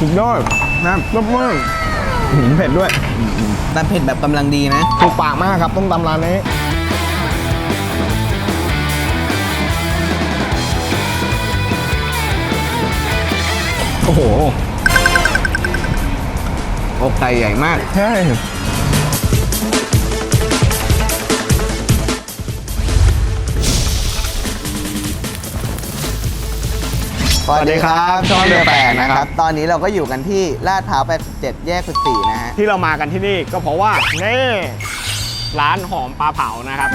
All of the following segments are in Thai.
สุดยอดนะรสมากหืมเผ็ดด้วย แต่เผ็ดแบบกำลังดีนะ ถูกปากมากครับต้มตำร้านนี้โอ้โหอกไก่ใหญ่มาก ใช่ สวัสดีครับช่องเดือแปดนะครับ ตอนนี้เราก็อยู่กันที่ลาดพร้าว87 แยก14นะฮะ ที่เรามากันที่นี่ก็เพราะว่านี่ร้านหอมปลาเผานะครับ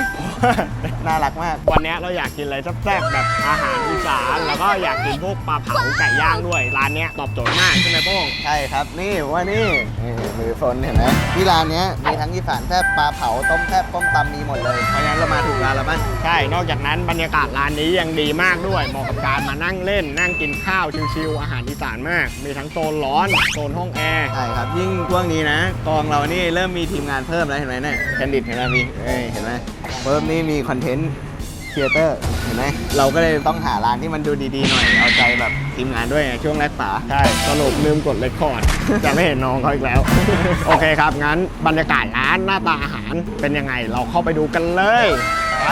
น่ารักมาก วันนี้เราอยากกินอะไรแซ่บๆแบบอาหารอีสานแล้วก็อยากกินพวกปลาเผาไก่ย่างด้วย ร้านเนี้ยตอบโจทย์มากใช่ไหมโป้งใช่ครับ นี่ว่านี่นี่มือฟนเห็นไหมที่ร้านเนี้ยมีทั้งอีสานแซ่บปลาเผาต้มแซ่บต้มตำมีหมดเลยเพราะฉะนั้นเรามาถูกร้านแล้วบ้างใช่ นอกจากนั้นบรรยากาศร้านนี้ยังดีมากด้วยเหมาะกับการมานั่งเล่น นั่งกินข้าวชิวๆอาหารอีสานมาก มีทั้งโซนร้อนโซนห้องแอร์ใช่ครับยิ่งช่วงนี้นะกองเรานี่เริ่มมีทีมงานเพิ่มแล้วเห็นไหมเนี่ยแคนดิดเห็นไหมมีเอ้ยเห็นไหมเพิ่มนี่มีคอนเทนต์ครีเอเตอร์เห็นไหมเราก็เลยต้องหาร้านที่มันดูดีๆหน่อยเอาใจแบบทีมงานด้วยไงช่วงแรกป๋าใช่สรุปลืมกดเลคคอร์ดจะไม่เห็นน้องเขาอีกแล้ว โอเคครับ งั้นบรรยากาศร้านหน้าตาอาหารเป็นยังไง เราเข้าไปดูกันเลยไป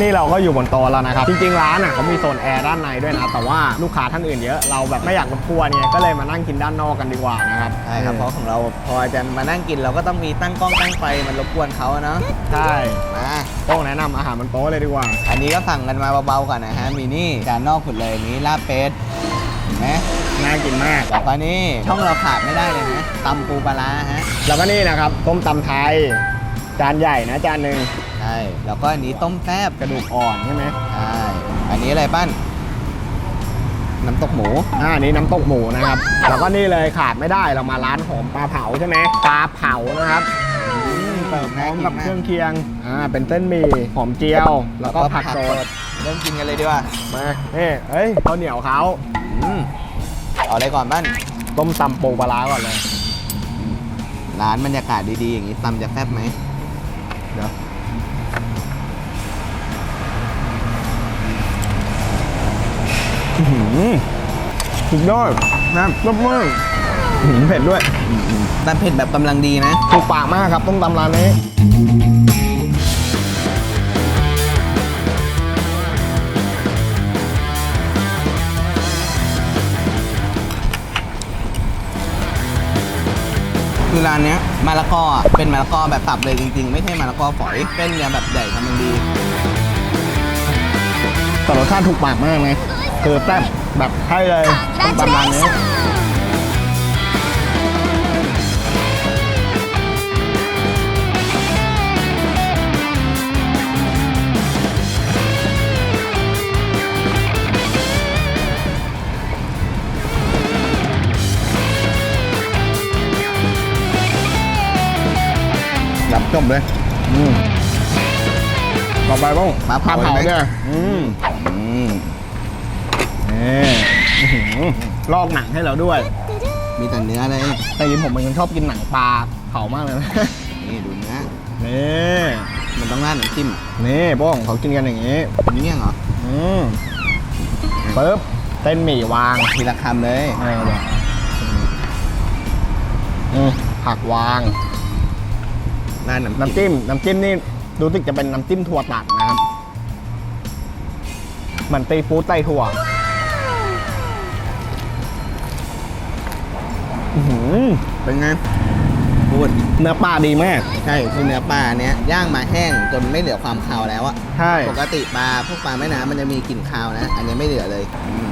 นี่เราก็อยู่บนโต๊ะแล้วนะครับ จริงๆ ร้านอะเขามีโซนแอร์ด้านในด้วยนะ แต่ว่าลูกค้าท่านอื่นเยอะ เราแบบไม่อยากรบกวนเนี่ยก็เลยมานั่งกินด้านนอกกันดีกว่านะครับ ใช่ครับเพราะของเราพอจะมานั่งกินเราก็ต้องมีตั้งกล้องตั้งไฟมันรบกวนเขาอะเนาะใช่มาต้องแนะนำอาหารบนโต๊ะเลยดีกว่า อันนี้ก็สั่งกันมาเบาๆก่อนนะฮะมีนี่จานนอกสุดเลยนี้ลาบเป็ดเห็นไหมน่ากินมากแล้วก็นี่ช่องเราขาดไม่ได้เลยนะตำปูปลาร้าฮะแล้วก็นี่นะครับต้มตำไทยจานใหญ่นะจานหนึ่ง ใช่ แล้วก็อันนี้ต้มแซบกระดูกอ่อนใช่ไหมใช่ อันนี้อะไรปั้น น้ำตกหมู อ่าอันนี้น้ำตกหมูนะครับ แล้วก็นี่เลยขาดไม่ได้เรามาร้านหอมปลาเผาใช่ไหมปลาเผานะครับเสิร์ฟพร้อมกับเครื่องเคียง อ่า เป็นเส้นหมี่หอมเจียว แล้วก็ผักสด เริ่มกินกันเลยดีกว่า มานี่เอ้ยข้าวเหนียวเขาอืมเอาอะไรก่อนบ้านต้มตำปูปลาร้าก่อนเลย ร้านบรรยากาศดีๆ อย่างนี้ตำจะแซ่บไหมเดี๋ยว สุดยอดนะรสมากอื้อหือเผ็ดด้วยแต่เผ็ดแบบกำลังดีนะถูกปากมากครับต้มตำร้านนี้คือร้านเนี้ยมะละกออะเป็นมะละกอแบบสับเลยจริงๆ ไม่ใช่มะละกอฝอยเป็นเนี่ยแบบใหญ่กำลังดีแต่รสชาติถูกปากมากเลย คือแซ่บแบบให้เลยต้มตำร้านนี้รับจบเลยอืมต่อไปบ้างปลาเผาเผาไหมเนี่ยอืมอืม นี่อื้อหือลอกหนังให้เราด้วย มีแต่เนื้อเลย แต่จริงผมเป็นคนชอบกินหนังปลาเผามากเลยนะ นี่ดูเนื้อ นี่มันต้องราดน้ำจิ้มนี่โป้องเขากินกันอย่างนี้เป็นเนี่ยเหรออืมปึ๊บเส้นหมี่วางทีละคำเลยเออเดี๋ยวอืมผักวาง ราดน้ำน้ำจิ้ม น้ำจิ้มนี่รู้สึกจะเป็นน้ำจิ้มถั่วตัดนะครับเหมือนตีฟู้ดไต้ถั่ว เป็นไงพูดเนื้อปลาดีมาก ใช่คือเนื้อปลาเนี้ยย่างมาแห้งจนไม่เหลือความคาวแล้วอะใช่ปกติปลาพวกปลาแม่น้ำมันจะมีกลิ่นคาวนะ อันนี้ไม่เหลือเลยอืม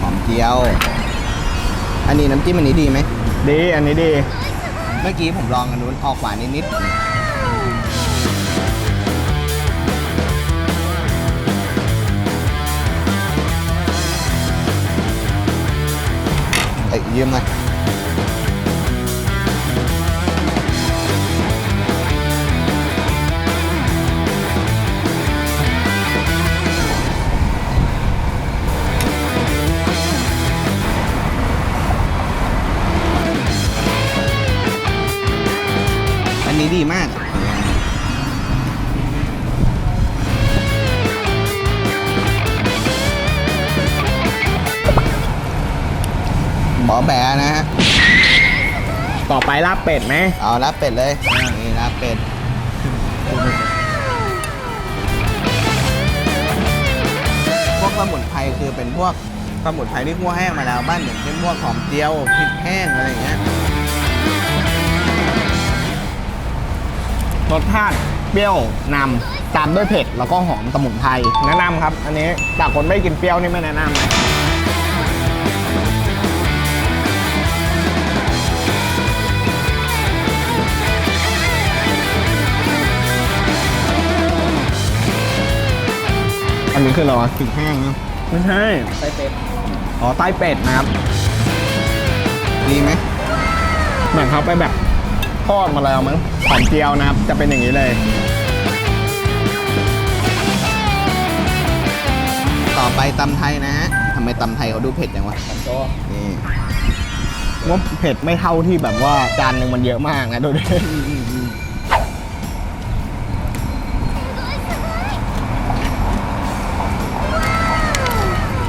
หอมเจียว อันนี้น้ำจิ้มอันนี้ดีไหมดี อันนี้ดี เมื่อกี้ผมลองอันนู้นออกหวานนิดๆ เตะเยี่ยมนะันนี้ดีมาก แบะนะฮะ ต่อไปลาบเป็ดไหมเอาลาบเป็ดเลย นี่ลาบเป็ด พวกสมุนไพรคือเป็นพวกสมุนไพรที่คั่วแห้งมาแล้วบ้านอย่างเช่นพวกหอมเจียวพริกแห้งอะไรอย่างเงี้ย รสชาติเปรี้ยวนำตามด้วยเผ็ดแล้วก็หอมสมุนไพรแนะนำครับ อันนี้แต่คนไม่กินเปรี้ยวนี่ไม่แนะนำนะ นนี้คืออะไรวะพริกแห้งนะไม่ใช่ไต้เป็ดอ๋อไต้เป็ดนะครับ ดีไหมเหมือนเขาไปแบบทอดมาแล้วมั้งหอมเจียวนะครับ จะเป็นอย่างนี้เลย ต่อไปตำไทยนะฮะทำไมตำไทยเขาดูเผ็ดจังวะนี่ว่าเผ็ดไม่เท่าที่แบบว่าจานหนึ่งมันเยอะมากนะดูดิ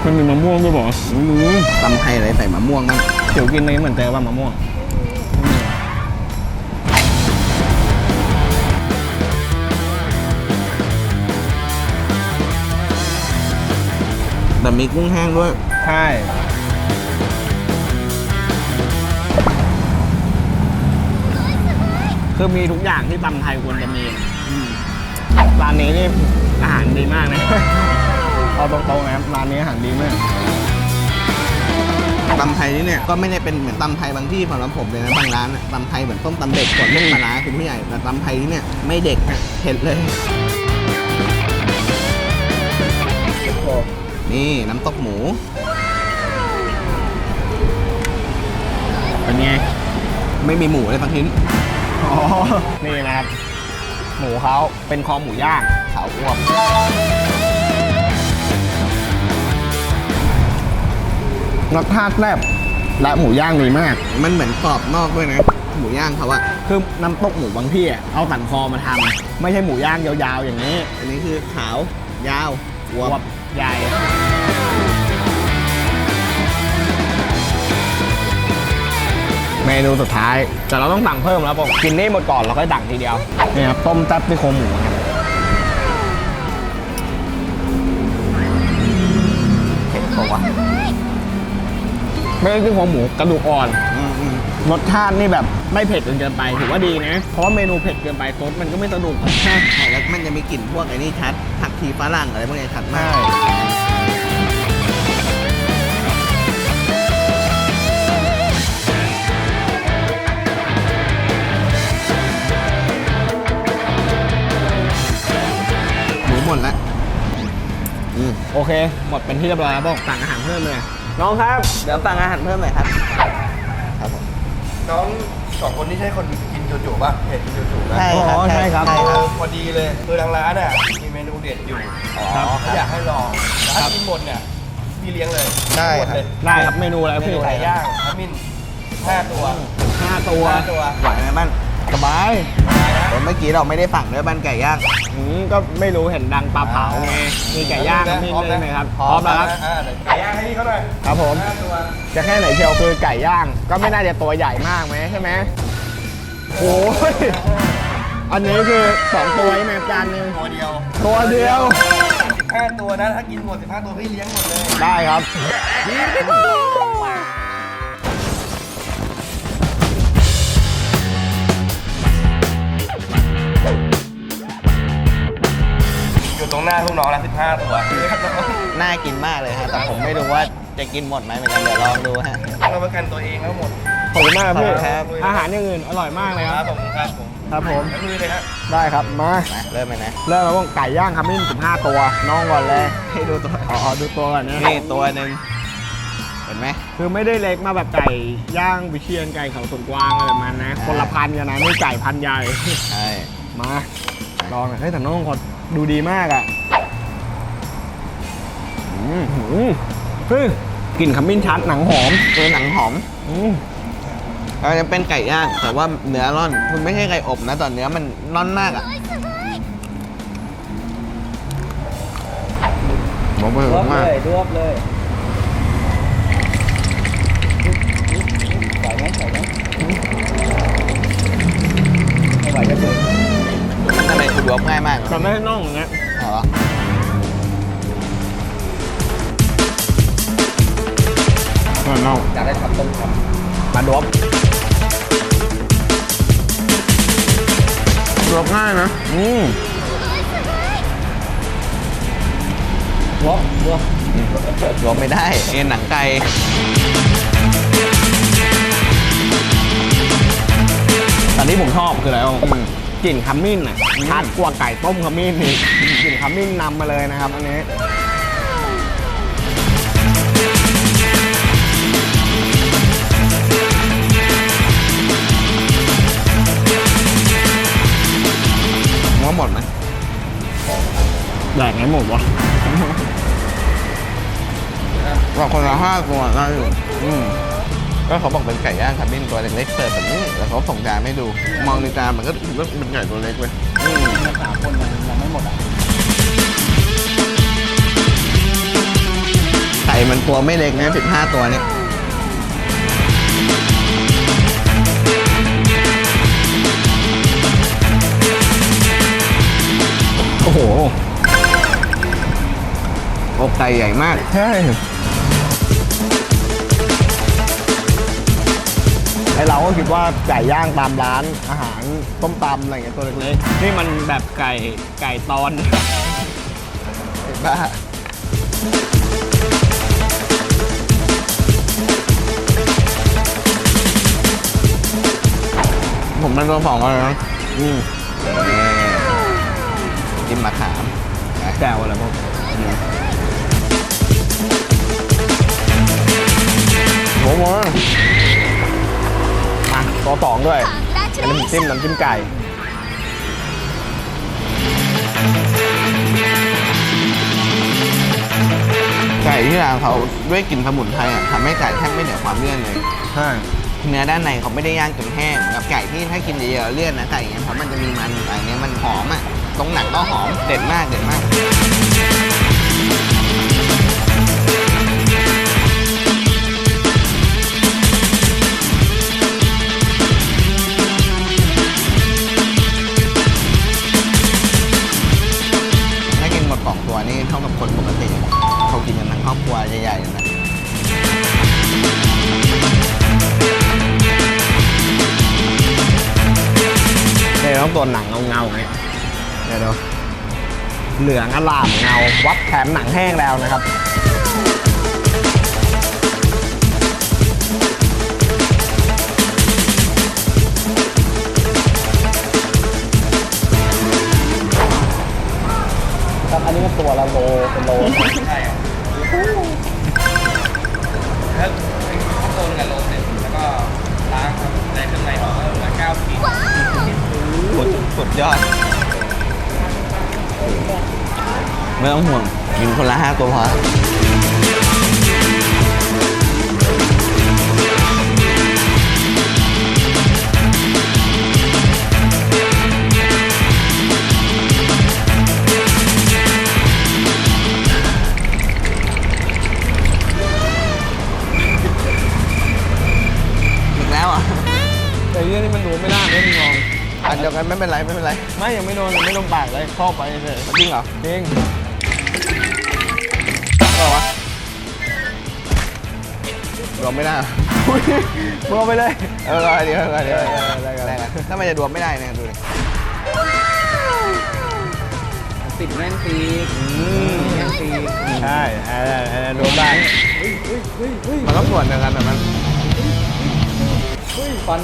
มันมีมะม่วงด้วยเหรออืมตำไทยอะไรใส่มะม่วงบ้างเดี๋ยวกินนี้เหมือนเจอว่ามะม่วงแต่มีกุ้งแห้งด้วย ใช่คือมีทุกอย่างที่ตำไทยควรจะมีร้านนี้นี่อาหารดีมากนะ เอาตรงๆนะครับร้านนี้อาหารดีมากตำไทยนี่เนี่ยก็ไม่ได้เป็นเหมือนตำไทยบางที่สำหรับผมเลยนะบางร้านอะตำไทยเหมือนต้มตำเด็กส่วนเรื่องปลาร้าคือผู้ใหญ่แต่ตำไทยที่เนี่ยไม่เด็กนะเผ็ดเลย นี่น้ำตกหมูเป็นไง ไม่มีหมูเลยสักชิ้นอ๋อ นี่นะครับ หมูเขาเป็นคอหมูย่างขาวอ้วม รสชาติแซ่บและหมูย่างดีมาก มันเหมือนกรอบนอกด้วยนะ หมูย่างเขาอะคือน้ำตกหมูบางที่อะเอาสันคอมาทำไม่ใช่หมูย่างยาวๆอย่างนี้ อันนี้คือขาวยาวอวอวบบใหญ่เมนูสุดท้ายแต่เราต้องสั่งเพิ่มแล้วผมกินนี่หมดก่อนเราก็สั่งทีเดียวนี่ครับต้มแซ่บซี่โครงหมูครับ ไม่ใช่ซี่โครงหมูกระดูกอ่อนอืมอืมรสชาตินี่แบบไม่เผ็ดจนเกินไปถือว่าดีนะ เพราะว่าเมนูเผ็ดเกินไปซดมันก็ไม่สนุกใช่ใช่แล้วมันจะมีกลิ่นพวกไอ้นี่ชัดผักชีฝรั่งอะไรพวกนี้ชัดมาก หมูหมดแล้วอืมโอเค หมดเป็นที่เรียบร้อยแล้วบอกสั่งอาหารเพิ่มเลย น้องครับ เดี๋ยวสั่งอาหารเพิ่มหน่อยครับ ครับผมน้องสองคนนี้ใช่คนกินจู่ๆป่ะเห็ดกินจู่ๆนะใช่ครับอ๋อใช่ครับ ใช่ครับ พอดีเลยคือทางร้านอะมีเมนูเด็ดอยู่ครับก็อยากให้ลองแต่ถ้ากินหมดเนี่ยพี่เลี้ยงเลยได้หมดครับ เลยได้ครับเมนูอะไรเมพี่นูไก่ย่างขมิ้นห้าตัวห้าตัว ห้าตัวไหวไหมบ้านสบาย แต่เมื่อกี้เราไม่ได้สั่งด้วยบ้านไก่ย่าง อืมก็ไม่รู้เห็นดังปลาเผาไง มีไก่ย่างมีเลยไหมครับ พร้อมแล้วครับ อ่าเดี๋ยวไก่ย่างให้พี่เขาหน่อยครับผม ห้าตัวจะแค่ไหนเชียวคือไก่ย่าง ก็ไม่น่าจะตัวใหญ่มากไหมใช่ไหมโอ้ยอันนี้คือสองตัวใช่ไหมจานหนึงตัวเดียวตัวเดียวสิบห้าตัวนะถ้ากินหมดสิบห้าตัวพี่เลี้ยงหมดเลย ได้ครับ ตรงหน้าพวกน้องแล้วสิบห้าตัวครับน้องน่ากินมากเลยฮะแต่ผมไม่รู้ว่าจะกินหมดไหมเหมือนกันเดี๋ยวลองดูฮะเราประกันตัวเองแล้วหมด ขอบคุณมากครับพี่ครับ อาหารอย่างอื่นอร่อยมากเลยคครัรับบผมครับผมครับผมแล้วมือเลยฮะได้ครับมามาเริ่มเลยนะ เริ่มแล้วว่าไก่ย่างขมิ้น15 ตัว น้องก่อนเลยให้ดูตัวอ๋อดูตัวก่อนนะนี่ตัวหนึ่งเห็นไหม คือไม่ได้เล็กมาแบบไก่ย่างวิเชียนไก่เขาสวนกวางอะไรประมาณนะ คนละพันกันนะนี่ไก่พันใหญ่ ใช่มาลองหน่อยเฮ้ยแต่น้องขอ ดูดีมากอะอืมอืมเฮ้กลิ่นขมิ้นชัดหนังหอมตัวหนังหอมอืมเราจะเป็นไก่ย่างแต่ว่าเนื้อร่อนคุณไม่ใช่ไก่อบนะตอนเนื้อมันร่อนมากอะบอกไปเลมากยรวบเลยใส่ไหมใส่ไหมไม่ไหวจะเปิดำไมคุณรวบง่ายมากมันไม่ให้น่องอย่างเงี้ยอ๋อน่องน่องอยากได้ทำต้มยมาดวบดวบง่ายนะ อืมำรวบรวบรวบไม่ได้เอ็นหนังไก่แต่ที่ผมชอบคืออะไรอะอืม กลิ่นขมิ้นอะชัดกว่าไก่ต้มขมิ้นอีกกลิ่นขมิ้นนำมาเลยนะครับ อันนี้ว่าหมดไหมแดกไงหมดวะว่าคนละห้าตัวได้อยู่อืมก็เขาบอกเป็นไก่ย่างขมิ้นตัวเล็กๆเสิร์ฟแบบนี้แล้วเขาส่งจานให้ดู มองในจานมันก็ ถือว่าเป็นไก่ตัวเล็กเลยอืมสามคนมันยังไม่หมดอะไก่มันตัวไม่เล็กนะสิบห้าตัวเนี่ยโอ้โหอกไก่ใหญ่มาก ใช่ ไอเราก็คิดว่าไก่ย่างตามร้านอาหารต้มตำอะไรอย่างเงี้ยตัวเล็กๆนี่มันแบบไก่ไก่ตอนบ้าผมมันตัวสองเลยนะอืมจิ้มมะขามแจ่วอะไรพวกโมโมอะ ตัวสองด้วยอันนี้ผมจิ้มน้ำจิ้มไก่ไก่ที่ร้านเขาด้วยกลิ่นสมุนไพรอะทำให้ไก่แทบไม่เหนียวความเลี่ยนเลยใช่เนื้อด้านในเขาไม่ได้ย่างจนแห้งเหมือนกับไก่ที่ถ้ากินเยอะๆเลี่ยนนะไก่อย่างเงี้ยเพราะมันจะมีมันไก่เนี้ยมันหอมอะตรงหนังก็หอมเด็ดมากเด็ดมาก เหลืองอลามเงา วัดแถมหนังแห้งแล้วนะครับครับอันนี้มันตัวละโลเป็นโลใช่ครับแล้วข้าวโพดกับโรเสร็จแล้วก็ล้างครับในเครื่องในออกก็เหลือเก้าขีดสุดสุดยอด ไม่ต้องห่วง กินคนละห้าตัวพออีกแล้วอะแต่เรื่องนี้มันดูไม่ได้ไม่มีงองอันเดียวกันไม่เป็นไรไม่เป็นไร ไม่ยังไม่โดนยังไม่โดนปากเลยเข้าไปเลยจริงเหรอ จริงเปล่าวะรวมไม่ได้รออุ้ยมึงเอาไปเลย เออเดี๋ยวเดี๋ยวเดี๋ยวได้กันได้กันถ้ามันจะรวมไม่ได้เนี่ยดูดิติดแน่นตีแน่นตีใช่เออเออโดนได้มันก็ส่วนเดียวกันแต่มันฟัน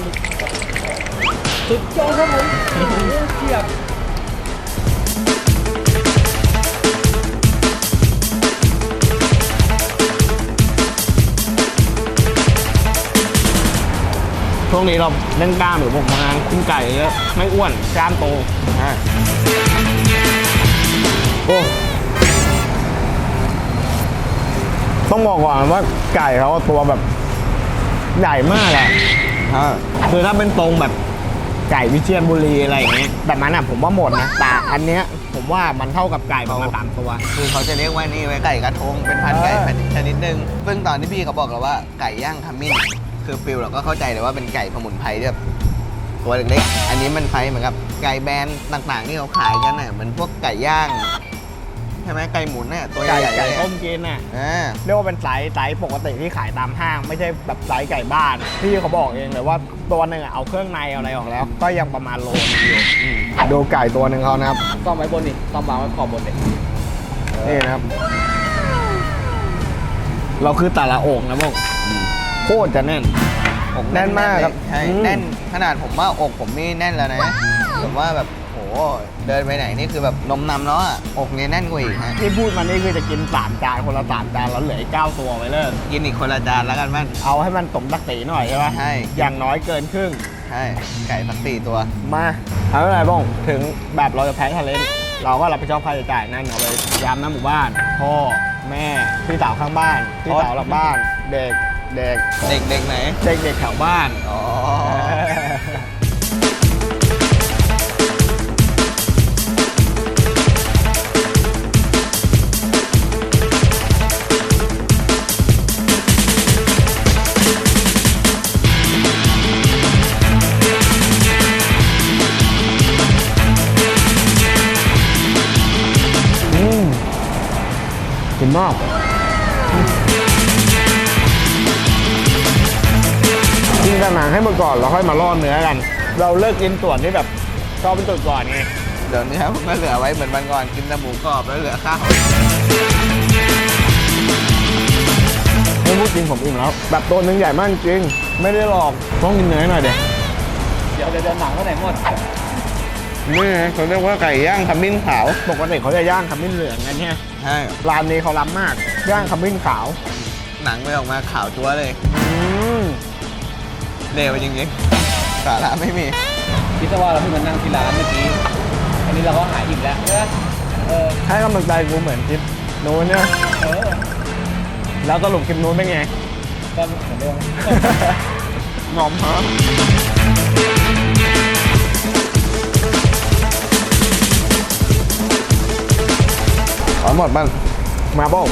สุดยอดครับผมเทียบ วงนี้เราเล่นกล้ามหรือผมทำงานขึ้นไก่เยอะไม่อ้วนกล้ามโตอ่าโอ้ต้องบอกก่อนว่าไก่เขาตัวแบบใหญ่มากอะอ่าคือถ้าเป็นตรงแบบไก่วิเชียรบุรีอะไรอย่างเงี้ยแบบนั้นอะผมว่าหมดนะแต่อันเนี้ยผมว่ามันเท่ากับไก่ประมาณสามตัว คือเขาจะเรียกว่านี่ไว้ไก่กระทงเป็นพันธุ์ไก่ชนิดหนึ่งซึ่งตอนที่พี่เขาบอกเราว่าไก่ย่างขมิ้น คือฟิลเราก็เข้าใจเลยว่าเป็นไก่สมุนไพรที่แบบโกตัวเล็กๆอันนี้มันไซส์เหมือนกับไก่แบรนด์ต่างๆที่เขาขายกันน่ะเหมือนพวกไก่ย่างใช่ไหมไก่หมุนน่ะตัวใหไก่ญ่ๆไก่เลยต้อะมกินน่ะ อ่า เรียกว่าเป็นไซส์ไซส์ปกติที่ขายตามห้าง ไม่ใช่แบบไซส์ไก่บ้านพี่เขาบอกเองเลยว่าตัวหนึ่งอะเอาเครื่องในเอาอะไรออกแล้ว ก็ยังประมาณโลนึงอยู่อืมดูไก่ตัวหนึ่งเขานะครับซ่อมไว้บนนี่ซ่อมวางไว้ขอบบนเด็กนี่นะครับ เราคือแต่ละโอ่งนะพวกโคตรจะแน่น อกแน่นมากครับใช่อืม แน่นขนาดผมว่าอกผมนี่แน่นแล้วนะผมว่าแบบโหเดินไปไหนนี่คือแบบนมนำแล้วอะอกนี่แน่นกว่าอีกฮะที่พูดมานี่คือจะกินสามจานคนละสามจานแล้วเหลืออีกเก้าตัวไว้เลยกินอีกคนละจานแล้วกันมั้งเอาให้มันสมตักตีหน่อยใช่ไหมใช่ อย่างน้อยเกินครึ่ง ใช่ไก่สักสี่ตัว มาเอาไม่เป็นไรบ้องถึงแบบเราจะแพ้ทะเลนเราก็รับผิดชอบค่าใช้จ่ายนั่นเอาไปยามหน้าหมู่บ้าน พ่อ แม่ พี่สาวข้างบ้าน พี่สาวหลังบ้าน เด็ก เด็กเด็กเด็กไหน เด็กเด็กแถวบ้าน อ๋อ อืมกินมาก กินแต่หนังให้หมดก่อนแล้วค่อยมาล่อเนื้อกัน เราเลิกกินส่วนที่แบบชอบเป็นตัวก่อนไงเดี๋ยวนี้ครับผมก็เหลือไว้เหมือนวันก่อนกินแต่หมูกรอบแล้วเหลือข้าวไม่พูดจริงผมอิ่มแล้ว แบบตัวหนึงใหญ่มากจริง ไม่ได้หลอกต้องกินเนื้อหน่อยเด็เดี๋ยวเดินหนังก็ไหนหมดนี่ไงเขาเรียกว่าไก่ย่างขมิ้นขาวปกติเขาจะย่างขมิ้นเหลืองกันเนี่ยใช่ร้านนี้เขาล้ำมาก ย่างขมิ้นขาว หนังไม่ออกมาขาวจั๊วเลยอืม เลวจริงๆสาระไม่มีคิดว่าเราเพิ่งมานั่งที่ร้านเมื่อกี้ อันนี้เราก็หายอิ่มแล้วใช่ไหมเออ ให้กำลังใจกูเหมือนคลิปนู้นเนี่ยเออ แล้วสรุปคลิปนู้นเป็นไง ก็เหมือนเดิม งอมฮะขอหมดบ้างมาโบ้ง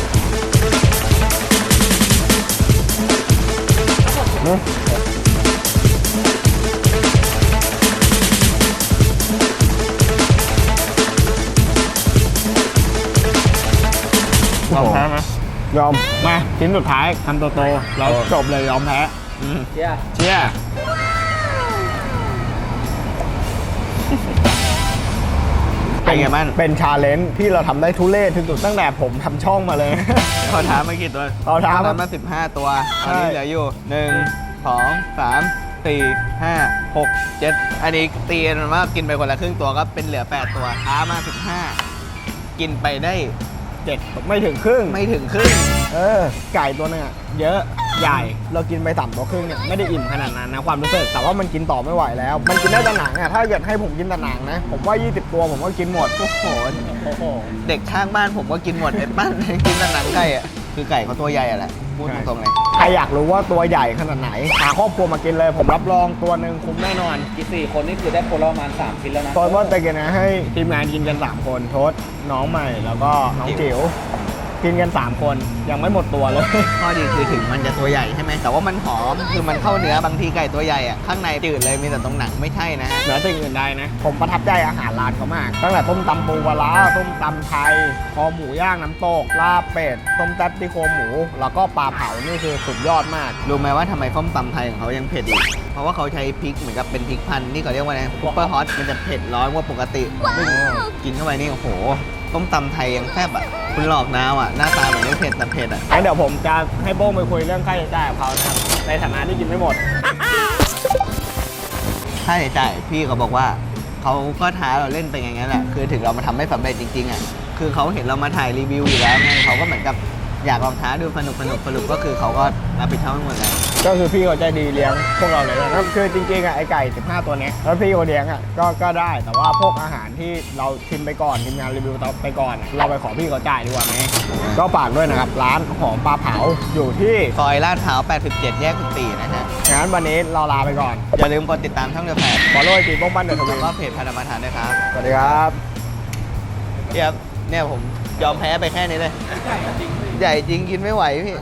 ยอมแพ้ไหมยอมมาชิ้นสุดท้ายคำโตๆเราเออจบเลยยอมแพ้อืมเชี่ยเชี่ยเป็นไงบ้างเป็นชาเลนจ์ที่เราทำได้ทุเรศที่สุดตั้งแต่ผมทำช่องมาเลยเขาท้ามากี่ตัวเขาท้ามามาสิบห้าตัว ตอนนี้ใช่เหลืออยู่หนึ่งสองสามสี่ห้าหกเจ็ดอันนี้ตีกันว่ากินไปคนละครึ่งตัวก็เป็นเหลือแปดตัวท้ามาสิบห้ากินไปได้ เจ็ดไม่ถึงครึ่ง ไม่ถึงครึ่ง เออ ไก่ตัวหนึงอะเยอะ ใหญ่ เรากินไปสามตัวครึ่งเนี่ยไม่ได้อิ่มขนาดนั้นนะความรู้สึก แต่ว่ามันกินต่อไม่ไหวแล้ว มันกินได้แต่หนังอะถ้าเกิดให้ผมกินแต่หนังนะ ผมว่า 20 ตัวผมก็กินหมด โอ้โหโอ้โหเด็กข้างบ้านผมก็กินหมดไอ้ปั้น กินแต่หนังไก่อะคือไก่เขาตัวใหญ่อะแหละ พูดตรงๆเลยใครอยากรู้ว่าตัวใหญ่ขนาดไหนหาครอบครัวมากินเลย ผมรับรองตัวหนึ่งคุ้มแน่นอนกี่สี่คนนี่คือได้คนละประมาณสามชิ้นแล้วนะตอนว่าแต่กินนะให้ทีมงานกินกัน3คนทศน้องใหม่แล้วก็น้องจิ๋ว กินกัน 3 คนยังไม่หมดตัวเลย ข้อดีคือถึงมันจะตัวใหญ่ใช่ไหมแต่ว่ามันหอมคือมันเข้าเนื้อบางทีไก่ตัวใหญ่อะข้างในจืดเลยมีแต่ตรงหนังไม่ใช่นะฮะเหนือสิ่งอื่นใดนะ ผมประทับใจอาหารร้านเขามาก ตั้งแต่ต้มตำปูปลาร้าต้มตำไทย คอหมูย่างน้ำตก ลาบเป็ด ต้มแซ่บที่โครงหมู แล้วก็ปลาเผา นี่คือสุดยอดมาก รู้ไหมว่าทำไมส้มตำไทยของเขายังเผ็ดอีก เพราะว่าเขาใช้พริกเหมือนกับเป็นพริกพันธุ์ที่เขาเรียกว่าอะไรซุปเปอร์ฮอตมันจะเผ็ดร้อนกว่าปกติซึ่งกินเข้าไปนี่โอ้โห ต้มตำไทยยังแซ่บอะ คุณหลอกนาวอะ หน้าตาเหมือนไม่เผ็ดแต่เผ็ดอะ งั้นเดี๋ยวผมจะให้โบ้งไปคุยเรื่องค่าใช้จ่ายกับเขานะครับ ในฐานะที่กินไม่หมด ค่าใช้จ่ายพี่เขาบอกว่าเขาก็ท้าเราเล่นไปอย่างนั้นแหละ คือถึงเรามาทำไม่สำเร็จจริงๆอะ คือเขาเห็นเรามาถ่ายรีวิวอยู่แล้วไงเขาก็เหมือนกับ อยากลองท้าดูสนุกสนุกสรุปก็คือเขาก็รับผิดชอบทั้งหมดเลยก็คือพี่เขาใจดีเลี้ยงพวกเราเลยนะคือจริงๆอะไอไก่ 15 ตัวเนี้ยแล้วพี่เขาเลี้ยงอะก็ก็ได้แต่ว่าพวกอาหารที่เราชิมไปก่อนทีมงานรีวิวไปก่อนอะเราไปขอพี่เขาจ่ายดีกว่าไหมก็ฝากด้วยนะครับร้านหอมปลาเผาอยู่ที่ซอยลาดพร้าว87 แยก14นะฮะงั้นวันนี้เราลาไปก่อนอย่าลืมกดติดตามช่องเดอะแฟร์ขอโรยตีโป้งปั้นเดอะทวิแล้วนก็เพจพานามาทานด้วยครับสวัสดีครับเนี่ยครับเนี่ยผมยอมแพ้ไปแค่นี้เลย ใหญ่จริงกินไม่ไหวพี่